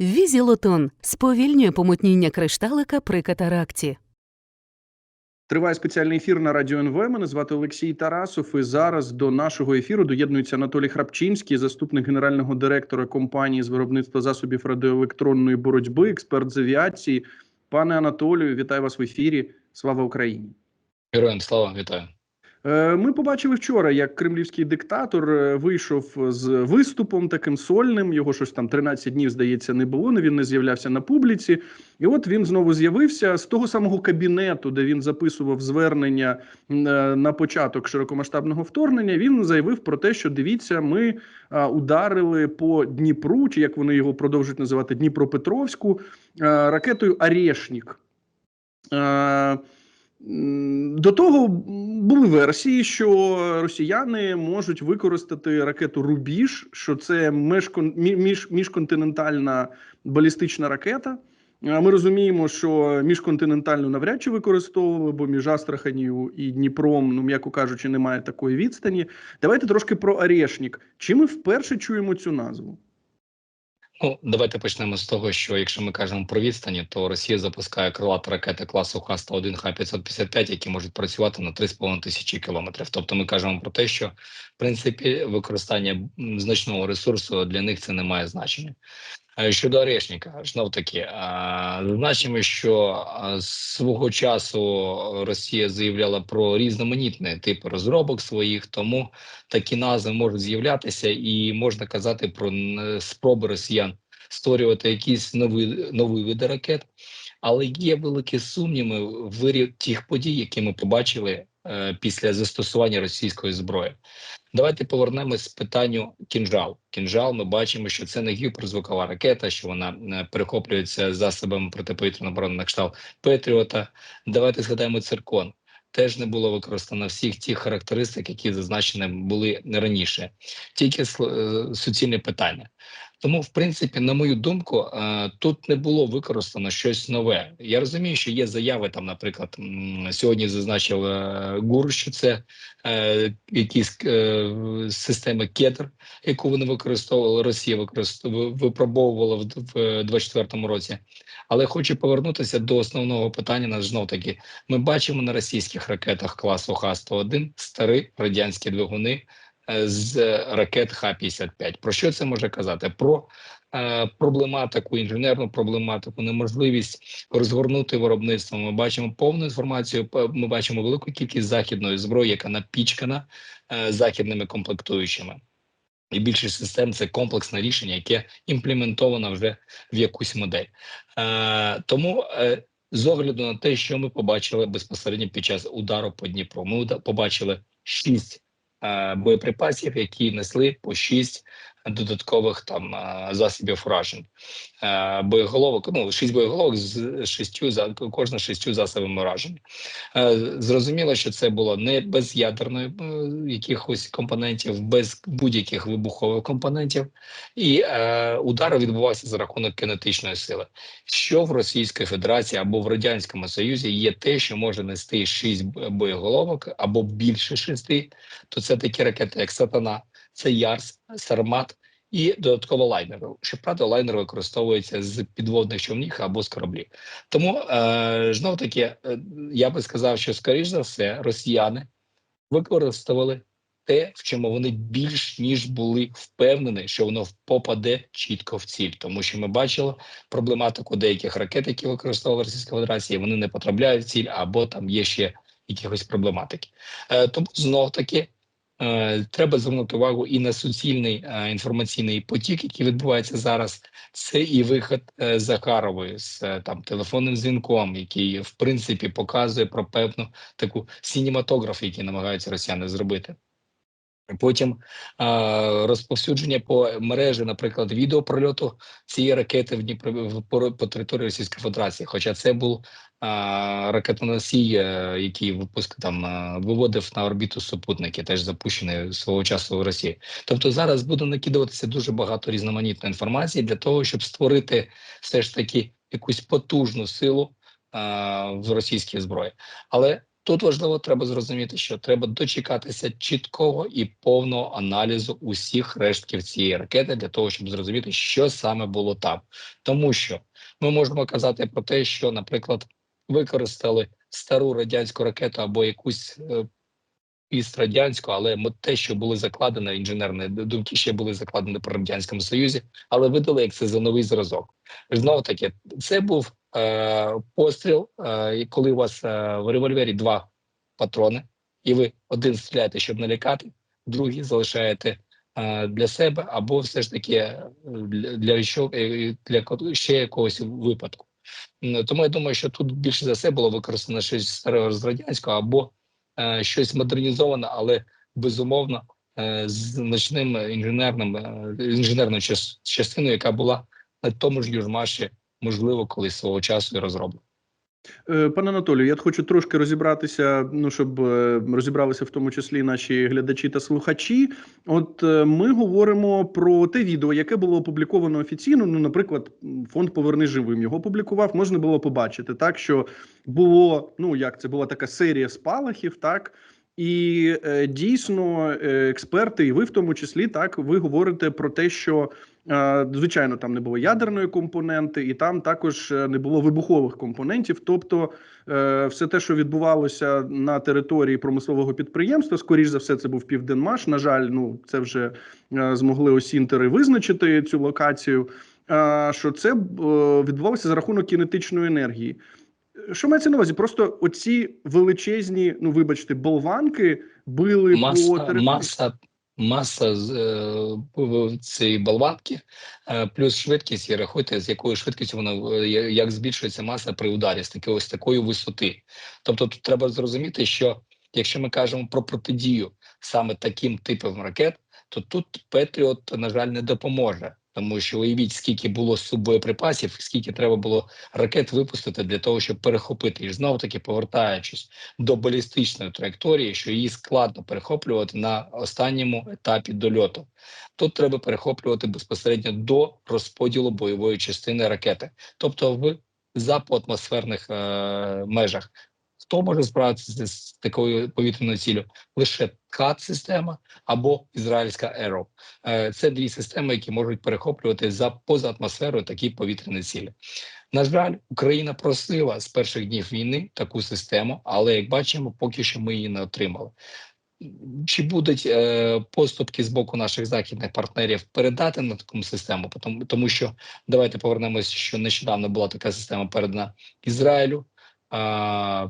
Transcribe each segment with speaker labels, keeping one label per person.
Speaker 1: Візілотон сповільнює помутніння кришталика при катаракті.
Speaker 2: Триває спеціальний ефір на радіо НВ. Мене звати Олексій Тарасов. І зараз до нашого ефіру доєднується Анатолій Храпчинський, заступник генерального директора компанії з виробництва засобів радіоелектронної боротьби, експерт з авіації. Пане Анатолію, вітаю вас в ефірі. Слава Україні!
Speaker 3: Героям слава вітаю.
Speaker 2: Е, Ми побачили вчора, як кремлівський диктатор е, вийшов з виступом таким сольним. Його щось там 13 днів, здається, не було. не Він не з'являвся на публіці. І от він знову з'явився з того самого кабінету, де він записував звернення е, на початок широкомасштабного вторгнення. Він заявив про те, що дивіться, ми ударили по Дніпру, чи як вони його продовжують називати Дніпропетровську ракетою Арешнік. До того були версії, що росіяни можуть використати ракету Рубіж, що це між, міжконтинентальна балістична ракета. Ми розуміємо, що міжконтинентальну навряд чи використовували, бо між Астраханію і Дніпром, ну м'яко кажучи, немає такої відстані. Давайте трошки про Арешнік. Чи ми вперше чуємо цю назву?
Speaker 3: Ну давайте почнемо з того, що якщо ми кажемо про відстані, то Росія запускає крилаті ракети класу Х-101, Х-555, які можуть працювати на 3,5 тисячі кілометрів. Тобто, ми кажемо про те, що в принципі використання значного ресурсу для них це не має значення. Щодо Орешника, знов таки зазначимо, що свого часу Росія заявляла про різноманітні типи розробок своїх, тому такі назви можуть з'являтися, і можна казати про спроби росіян створювати якісь нові нові види ракет. Але є великі сумніви в вирі тих подій, які ми побачили після застосування російської зброї. Давайте повернемось питанню кінжал. Кінжал, ми бачимо, що це не гіперзвукова ракета, що вона е, перехоплюється засобами протиповітряної оборони на кшталт Петріота. Давайте згадаємо циркон. Теж не було використано всіх тих характеристик, які зазначені були раніше, тільки е, суцільне питання. Тому, в принципі, на мою думку, е, тут не було використано щось нове. Я розумію, що є заяви там, наприклад, сьогодні зазначив е, ГУР, що це е, якісь системи кедр, яку вони використовували, Росія використовувала, випробовувала в, в 24-му році. Але хочу повернутися до основного питання. На знов таки, ми бачимо на російських ракетах класу Х-101 старі радянські двигуни з ракет Х-55. Про що це може казати? Про е, проблематику, інженерну проблематику, неможливість розгорнути виробництво. Ми бачимо повну інформацію. Ми бачимо велику кількість західної зброї, яка напічкана е, західними комплектуючими. І більшість систем це комплексне рішення, яке імплементовано вже в якусь модель. Е, тому е, з огляду на те, що ми побачили безпосередньо під час удару по Дніпру, ми побачили шість боєприпасів, які несли по шість додаткових там засобів уражень. Е, боєголовок, ну шість боєголовок з шістю за кожна шістю засобами уражень. Е, Зрозуміло, що це було не без ядерної е, якихось компонентів, без будь-яких вибухових компонентів, і е, удар відбувався за рахунок кинетичної сили. Що в Російській Федерації або в Радянському Союзі є те, що може нести 6 боєголовок або більше шести, то це такі ракети, як Сатана, це Ярс, Сармат і додатково лайнери. Щоправда, лайнер використовується з підводних човнів або з кораблів. Тому е, знов таки е, я би сказав, що скоріш за все росіяни використовували те, в чому вони більш ніж були впевнені, що воно попаде чітко в ціль, тому що ми бачили проблематику деяких ракет, які використовувала Російська Федерація, вони не потрапляють в ціль, або там є ще якихось проблематики. Е, тому знов таки. Е, Треба звернути увагу і на суцільний е, інформаційний потік, який відбувається зараз. Це і вихід е, Захарової з там телефонним дзвінком, який в принципі показує про певну таку сінематограф, який намагаються росіяни зробити. Потім а, розповсюдження по мережі, наприклад, відео прольоту цієї ракети в Дніпро по, по території Російської Федерації. Хоча це був ракетоносій, е, який випуск там виводив на орбіту супутники, теж запущений свого часу в Росії. Тобто зараз буде накидуватися дуже багато різноманітної інформації для того, щоб створити все ж таки якусь потужну силу а, в російській зброї. Але Тут важливо треба зрозуміти, що треба дочекатися чіткого і повного аналізу усіх рештків цієї ракети для того, щоб зрозуміти, що саме було там, тому що ми можемо казати про те, що, наприклад, використали стару радянську ракету або якусь е, радянську, але те, що були закладені інженерні думки, ще були закладені при радянському союзі, але видали як це за новий зразок. Знову таки, це був е, постріл, е, коли у вас е, в револьвері два патрони, і ви один стріляєте, щоб налякати, другий залишаєте е, для себе, або все ж таки е, для, для, ще якогось випадку. Тому я думаю, що тут більше за все було використано щось старе з радянського або е, щось модернізоване, але безумовно е, з значним інженерним е, інженерною частиною, яка була на тому ж Южмаші, можливо, колись свого часу і розроблена.
Speaker 2: Е, Пане Анатолію, я хочу трошки розібратися, ну щоб е, розібралися в тому числі наші глядачі та слухачі. От е, ми говоримо про те відео, яке було опубліковано офіційно. Ну, наприклад, фонд Поверни живим його опублікував. Можна було побачити так, що було ну як це була така серія спалахів, так. І е, дійсно е, експерти, і ви в тому числі так ви говорите про те, що е, звичайно там не було ядерної компоненти, і там також не було вибухових компонентів. Тобто, все те, що відбувалося на території промислового підприємства, скоріш за все, це був південмаш. На жаль, ну це вже змогли осінтери визначити цю локацію. Що це відбувалося за рахунок кінетичної енергії. Що мається на увазі? Просто оці величезні, ну вибачте, болванки били по
Speaker 3: Маса,
Speaker 2: території.
Speaker 3: маса, маса з е, цієї болванки, е, плюс швидкість, і рахуйте, з якою швидкістю воно е, як збільшується маса при ударі з такої ось такої висоти. Тобто, тут треба зрозуміти, що якщо ми кажемо про протидію саме таким типом ракет, то тут Петріот, на жаль, не допоможе. Тому що уявіть, скільки було суббоєприпасів, скільки треба було ракет випустити для того, щоб перехопити. І знову таки повертаючись до балістичної траєкторії, що її складно перехоплювати на останньому етапі дольоту. Тут треба перехоплювати безпосередньо до розподілу бойової частини ракети, тобто в запоатмосферних е, межах. Хто може справитися з такою повітряною ціллю? Лише КАТ-система або ізраїльська ЕРО. Е, Це дві системи, які можуть перехоплювати за поза атмосферою такі повітряні цілі. На жаль, Україна просила з перших днів війни таку систему, але як бачимо, поки що ми її не отримали. Чи будуть е, поступки з боку наших західних партнерів передати на таку систему? Тому, тому що давайте повернемося, що нещодавно була така система передана Ізраїлю. А,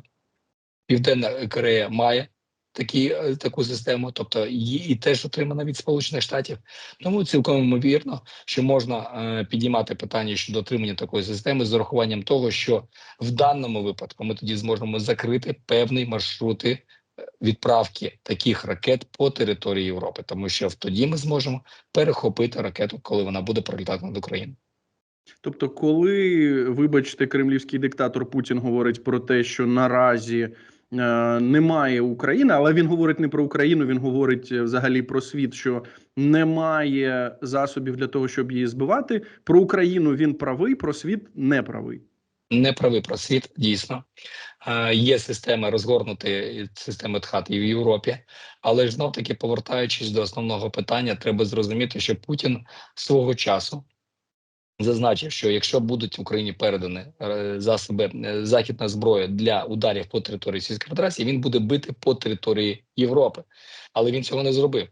Speaker 3: Південна Корея має такі, е, таку систему, тобто її і теж отримана від Сполучених Штатів. Тому цілком ймовірно, що можна е, підіймати питання щодо отримання такої системи з урахуванням того, що в даному випадку ми тоді зможемо закрити певні маршрути е, відправки таких ракет по території Європи, тому що тоді ми зможемо перехопити ракету, коли вона буде пролітати над Україною.
Speaker 2: Тобто, коли, вибачте, кремлівський диктатор Путін говорить про те, що наразі немає України, але він говорить не про Україну, він говорить е, взагалі про світ, що немає засобів для того, щоб її збивати. Про Україну він правий, про світ не правий.
Speaker 3: Не правий про світ, дійсно. Е, Є система розгорнути системи ТХАТ і в Європі, але ж знов таки повертаючись до основного питання, треба зрозуміти, що Путін свого часу зазначив, що якщо будуть Україні передані е, засоби е, західна зброя для ударів по території Російської Федерації, він буде бити по території Європи, але він цього не зробив.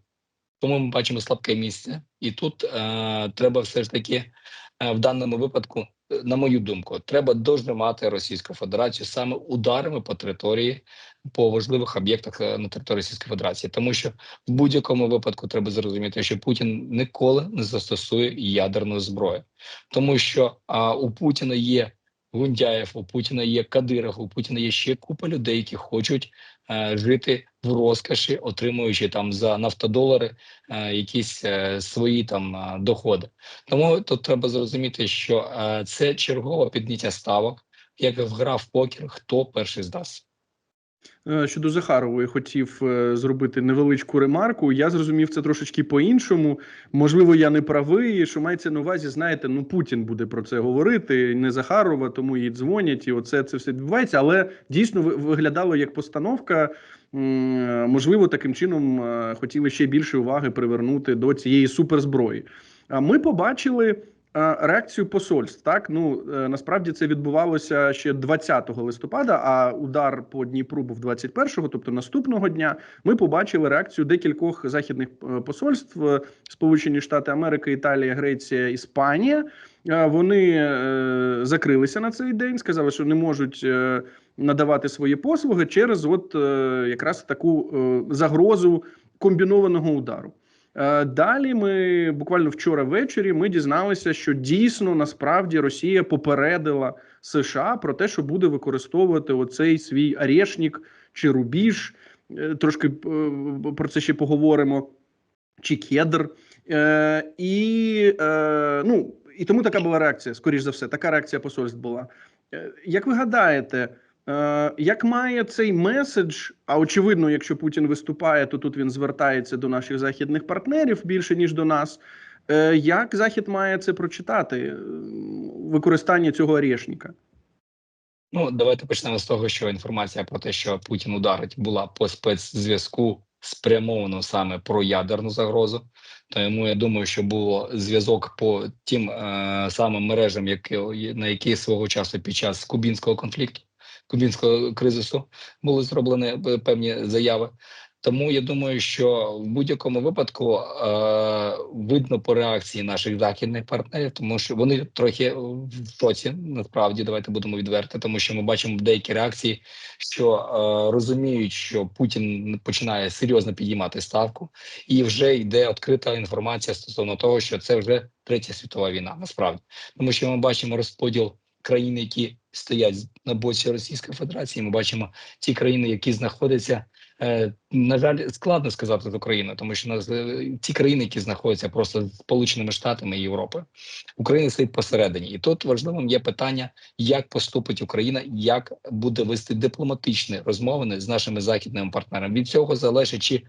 Speaker 3: Тому ми бачимо слабке місце, і тут е, треба все ж таки е, в даному випадку, на мою думку, треба дожимати Російську Федерацію саме ударами по території по важливих об'єктах е, на території Російської Федерації, тому що в будь-якому випадку треба зрозуміти, що Путін ніколи не застосує ядерну зброю, тому що а, у Путіна є Гундяєв, у Путіна є Кадиров, у Путіна є ще купа людей, які хочуть е, жити в розкоші, отримуючи там за нафтодолари е, якісь е, свої там е, доходи. Тому тут треба зрозуміти, що е, це чергове підняття ставок, як в гра в покер, хто перший здасть.
Speaker 2: Е, Щодо Захарової хотів е, зробити невеличку ремарку. Я зрозумів це трошечки по-іншому. Можливо, я не правий. Що мається на увазі, знаєте, ну Путін буде про це говорити, не Захарова, тому їй дзвонять, і оце це все відбувається. Але дійсно ви- виглядало як постановка. Можливо, таким чином е, хотіли ще більше уваги привернути до цієї суперзброї. Ми побачили е, реакцію посольств. Так ну е, насправді це відбувалося ще 20 листопада. А удар по Дніпру був 21-го, тобто наступного дня. Ми побачили реакцію декількох західних посольств: Сполучені Штати Америки, Італія, Греція, Іспанія. Вони закрилися на цей день, сказали, що не можуть надавати свої послуги через от е, якраз таку е, загрозу комбінованого удару. Е, Далі ми буквально вчора ввечері ми дізналися, що дійсно насправді Росія попередила США про те, що буде використовувати оцей свій арешник чи рубіж. Трошки про це ще поговоримо. Чи кедр. Е, і, е, ну, і тому така була реакція, скоріш за все, така реакція посольств була. Як ви гадаєте, як має цей меседж? А очевидно, якщо Путін виступає, то тут він звертається до наших західних партнерів більше ніж до нас. Е, як Захід має це прочитати? е, Використання цього арешника?
Speaker 3: Ну, давайте почнемо з того, що інформація про те, що Путін ударить, була по спецзв'язку спрямовано саме про ядерну загрозу. Тому я думаю, що було зв'язок по тим е, самим мережам, які на які свого часу під час кубінського конфлікту, кубінського кризису були зроблені е, певні заяви. Тому я думаю, що в будь-якому випадку е, видно по реакції наших західних партнерів, тому що вони трохи в шоці. Насправді, давайте будемо відверти, тому що ми бачимо деякі реакції, що е, розуміють, що Путін починає серйозно підіймати ставку, і вже йде відкрита інформація стосовно того, що це вже третя світова війна. Насправді, тому що ми бачимо розподіл країн, які стоять на боці Російської Федерації. Ми бачимо ті країни, які знаходяться. На жаль, складно сказати з України, тому що нас е, ті країни, які знаходяться просто Сполученими Штатами і Європи, Україна стоїть посередині, і тут важливим є питання, як поступить Україна, як буде вести дипломатичні розмовини з нашими західними партнерами. Від цього залежить, чи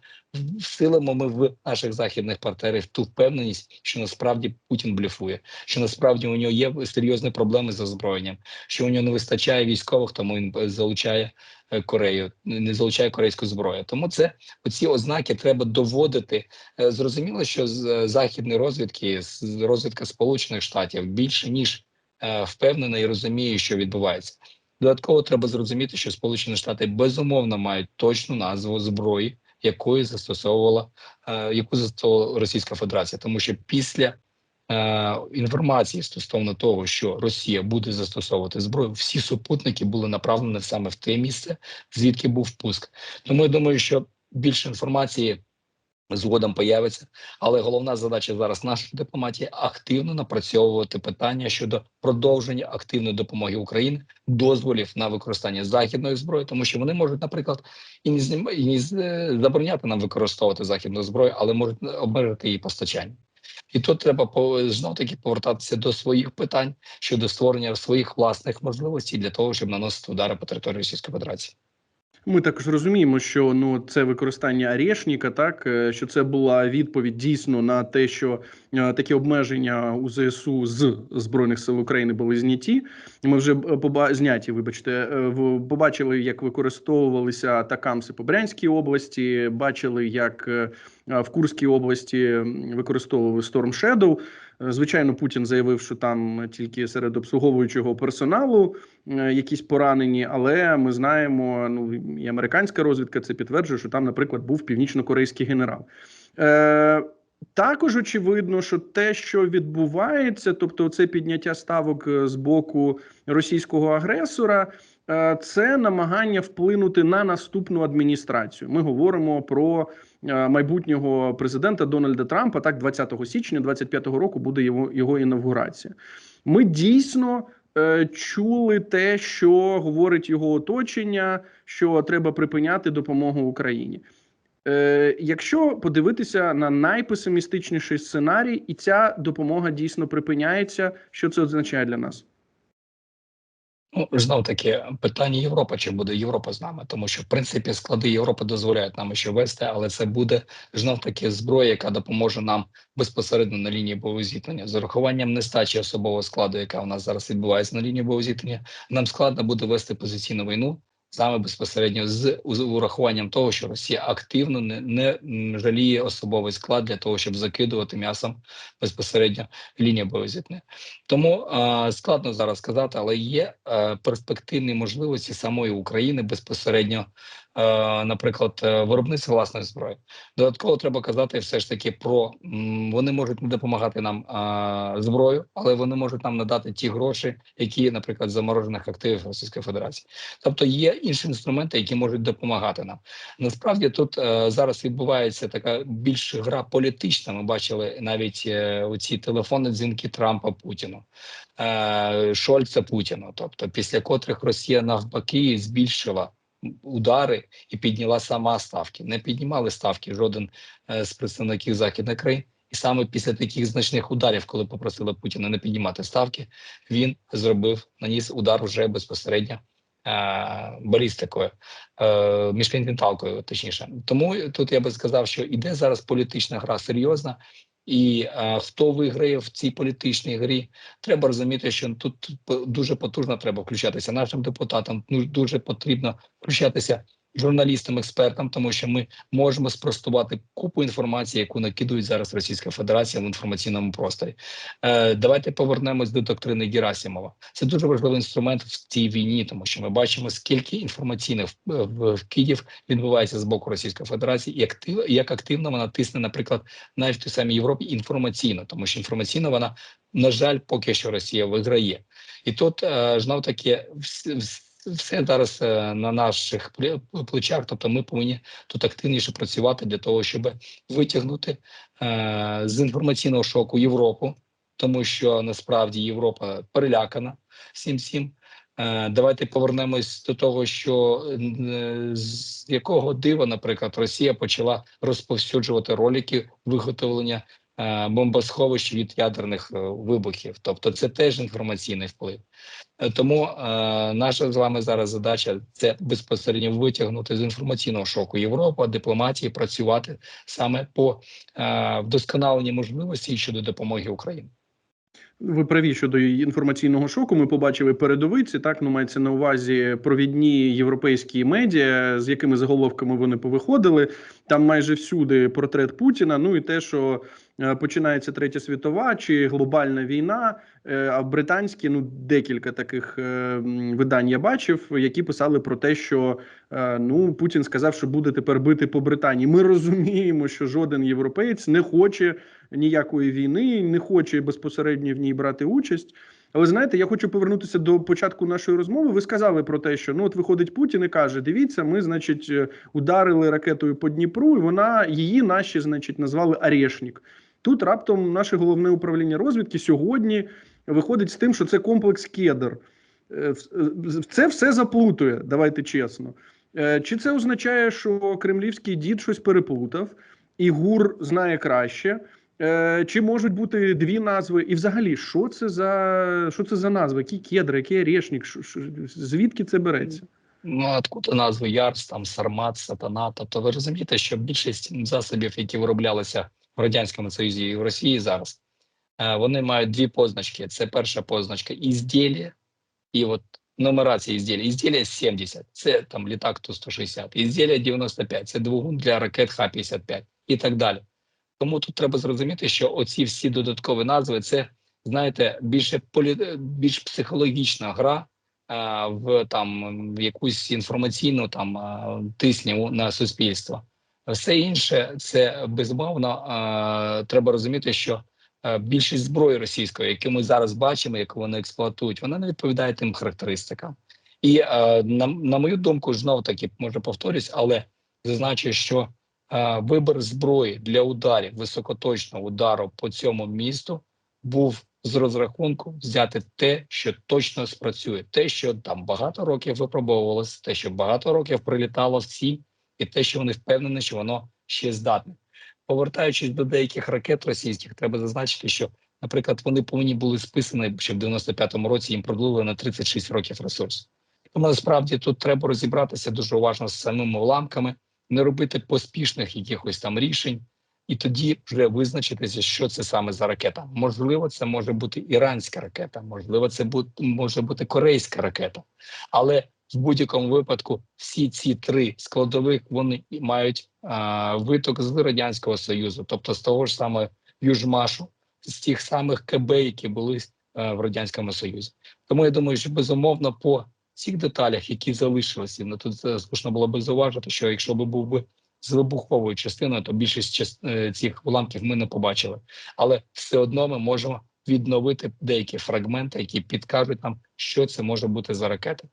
Speaker 3: всилимо ми в наших західних партнерів ту впевненість, що насправді Путін блефує, що насправді у нього є серйозні проблеми з озброєнням, що у нього не вистачає військових, тому він е, залучає е, Корею, не залучає корейську зброю. Тому це оці ознаки треба доводити. Е, Зрозуміло, що з е, західної розвідки, з розвідка Сполучених Штатів більше ніж е, впевнена і розуміє, що відбувається. Додатково треба зрозуміти, що Сполучені Штати безумовно мають точну назву зброї, якої застосовувала яку застосовувала Російська Федерація, тому що після інформації стосовно того, що Росія буде застосовувати зброю, всі супутники були направлені саме в те місце, звідки був пуск. Тому я думаю, що більше інформації згодом появиться, але головна задача зараз нашої дипломатії активно напрацьовувати питання щодо продовження активної допомоги Україні, дозволів на використання західної зброї, тому що вони можуть, наприклад, і не е, забороняти нам використовувати західну зброю, але можуть обмежити її постачання. І тут треба знов таки повертатися до своїх питань щодо створення своїх власних можливостей для того, щоб наносити удари по території Російської Федерації.
Speaker 2: Ми також розуміємо, що ну це використання арешника, так е, що це була відповідь дійсно на те, що е, такі обмеження у ЗСУ з збройних сил України були зняті. Ми вже е, поба зняті. Вибачте, побачили, як використовувалися атакамси по Брянській області. Бачили, як в Курській області м, використовували Storm Shadow. Е, Звичайно, Путін заявив, що там тільки серед обслуговуючого персоналу е, якісь поранені, але ми знаємо, ну і американська розвідка це підтверджує, що там, наприклад, був північно-корейський генерал. Е, також очевидно, що те, що відбувається, тобто це підняття ставок е, з боку російського агресора, це намагання вплинути на наступну адміністрацію. Ми говоримо про е, майбутнього президента Дональда Трампа. Так, 20 січня 25 року буде його, його інавгурація. Ми дійсно е, чули те, що говорить його оточення, що треба припиняти допомогу Україні. Е, якщо подивитися на найпесимістичніший сценарій, і ця допомога дійсно припиняється, що це означає для нас?
Speaker 3: Ну, знов таки питання Європи, чи буде Європа з нами, тому що в принципі склади Європи дозволяють нам ще вести, але це буде знов таки зброя, яка допоможе нам безпосередньо на лінії бойового зіткнення. З урахуванням нестачі особового складу, яка у нас зараз відбувається на лінії бойового зіткнення, нам складно буде вести позиційну війну саме безпосередньо з урахуванням того, що Росія активно не, не жаліє особовий склад для того, щоб закидувати м'ясом безпосередньо лінія боєзітне. Тому е, складно зараз сказати, але є е, перспективні можливості самої України безпосередньо, наприклад, е, виробництва власної зброї. Додатково треба казати все ж таки про вони можуть не допомагати нам е, зброю, але вони можуть нам надати ті гроші, які, наприклад, заморожених активів Російської Федерації. Тобто є інші інструменти, які можуть допомагати нам. Насправді тут е, зараз відбувається така більш гра політична. Ми бачили навіть е, оці телефонні дзвінки Трампа Путіну, е, Шольца Путіну, тобто після котрих Росія навпаки збільшила удари і підняла сама ставки. Не піднімали ставки жоден е, з представників західних країн. І саме після таких значних ударів, коли попросили Путіна не піднімати ставки, він зробив наніс удар вже безпосередньо е, балістикою, е, міжконтиненталкою, точніше. Тому тут я би сказав, що іде зараз політична гра серйозна, і а, хто виграє в цій політичній грі, треба розуміти, що тут дуже потужно треба включатися нашим депутатам. Ну дуже потрібно включатися журналістам, експертам, тому що ми можемо спростувати купу інформації, яку накидують зараз Російська Федерація в інформаційному просторі. Е, давайте повернемось до доктрини Герасимова. Це дуже важливий інструмент в цій війні, тому що ми бачимо, скільки інформаційних в- вкидів відбувається з боку Російської Федерації, і актив, як активно вона тисне, наприклад, навіть в тій самій Європі інформаційно, тому що інформаційно вона, на жаль, поки що Росія виграє. І тут е, знов таки все зараз е, на наших пле- плечах. Тобто, ми повинні тут активніше працювати для того, щоб витягнути е, з інформаційного шоку Європу, тому що насправді Європа перелякана всім цим. Е, Давайте повернемось до того, що з якого дива, наприклад, Росія почала розповсюджувати ролики виготовлення бомбосховищ від ядерних е, вибухів. Тобто, це теж інформаційний вплив. Е, Тому е, наша з вами зараз задача це безпосередньо витягнути з інформаційного шоку Європу, дипломатії, працювати саме по е, вдосконаленні можливостей щодо допомоги Україні.
Speaker 2: Ви праві щодо інформаційного шоку. Ми побачили передовиці. Так ну мається на увазі провідні європейські медіа, з якими заголовками вони повиходили. Там майже всюди портрет Путіна. Ну і те, що е, починається третя світова чи глобальна війна. Е, а британські ну декілька таких е, видань я бачив, які писали про те, що ну Путін сказав, що буде тепер бити по Британії. Ми розуміємо, що жоден європеєць не хоче ніякої війни, не хоче безпосередньо в ній брати участь. Але знаєте, я хочу повернутися до початку нашої розмови. Ви сказали про те, що ну от виходить Путін і каже: Дивіться, ми, значить, е, ударили ракетою по Дніпру, і вона її наші, значить, назвали Арешнік. Тут раптом наше головне управління розвідки сьогодні виходить з тим, що це комплекс Кедр. Е, е, Це все заплутує, давайте чесно. Чи це означає, що кремлівський дід щось переплутав, і ГУР знає краще? Е, Чи можуть бути дві назви? І взагалі, що це за що це за назва? Які кедри, який орешник? Звідки це береться?
Speaker 3: Ну, откуда назви Ярс, там Сармат, Сатана. Тобто, ви розумієте, що більшість засобів, які вироблялися в радянському Союзі і в Росії зараз, е, вони мають дві позначки. Це перша позначка ізділля, і от нумерація ізділля. Ізділля 70, це там літак Ту-160, ізділля 95, це двигун для ракет Х-55 і так далі. Тому тут треба зрозуміти, що оці всі додаткові назви це, знаєте, більше полі... більш психологічна гра а, в там в якусь інформаційну там а, тисняву на суспільство. Все інше це безумовно а, треба розуміти, що більшість зброї російської, яку ми зараз бачимо, яку вони експлуатують, вона не відповідає тим характеристикам. І а, на, на мою думку, знов таки може повторюсь, але зазначу, що вибір зброї для ударів високоточного удару по цьому місту був з розрахунку взяти те, що точно спрацює, те, що там багато років випробовувалося, те, що багато років прилітало в і те, що вони впевнені, що воно ще здатне. Повертаючись до деяких ракет російських, треба зазначити, що наприклад, вони повинні були списані ще в 95-му році. Їм продовжили на 36 років ресурс. Тому насправді тут треба розібратися дуже уважно з самими уламками, не робити поспішних якихось там рішень, і тоді вже визначитися, що це саме за ракета. Можливо, це може бути іранська ракета, можливо, це може бути корейська ракета, але в будь-якому випадку всі ці три складових вони мають а, виток з радянського союзу, тобто з того ж самого Южмашу, з тих самих КБ, які були е, в радянському союзі. Тому я думаю, що безумовно по цих деталях, які залишилися, ну тут слушно було би зауважити, що якщо би був би з вибуховою частиною, то більшість е, цих уламків ми не побачили, але все одно ми можемо відновити деякі фрагменти, які підкажуть нам, що це може бути за ракета.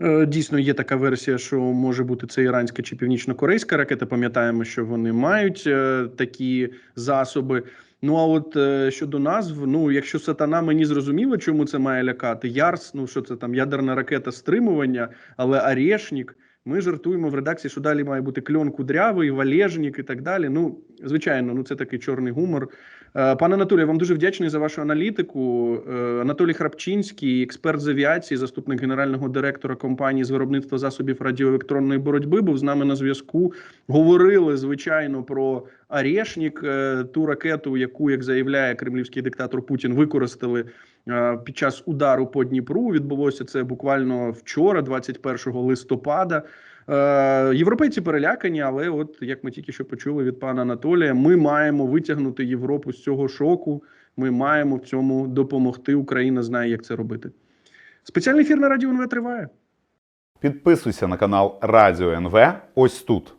Speaker 2: Е, Дійсно, є така версія, що може бути це іранська чи північно-корейська ракета. Пам'ятаємо, що вони мають е, такі засоби. Ну а от е, щодо назв, ну якщо сатана мені зрозуміло, чому це має лякати. Ярс, ну що це там ядерна ракета стримування, але Арешнік. Ми жартуємо в редакції, що далі має бути кльон кудрявий, валежник і так далі. Ну, звичайно, ну це такий чорний гумор. Е, Пане Анатолію, вам дуже вдячний за вашу аналітику. Е, Анатолій Храпчинський, експерт з авіації, заступник генерального директора компанії з виробництва засобів радіоелектронної боротьби, був з нами на зв'язку. Говорили звичайно про Арешнік, е, ту ракету, яку, як заявляє кремлівський диктатор Путін, використали під час удару по Дніпру. Відбулося це буквально вчора, 21 листопада. Е, Європейці перелякані, але от як ми тільки що почули від пана Анатолія, ми маємо витягнути Європу з цього шоку. Ми маємо в цьому допомогти. Україна знає, як це робити. Спеціальний ефір на радіо НВ триває.
Speaker 4: Підписуйся на канал Радіо НВ ось тут.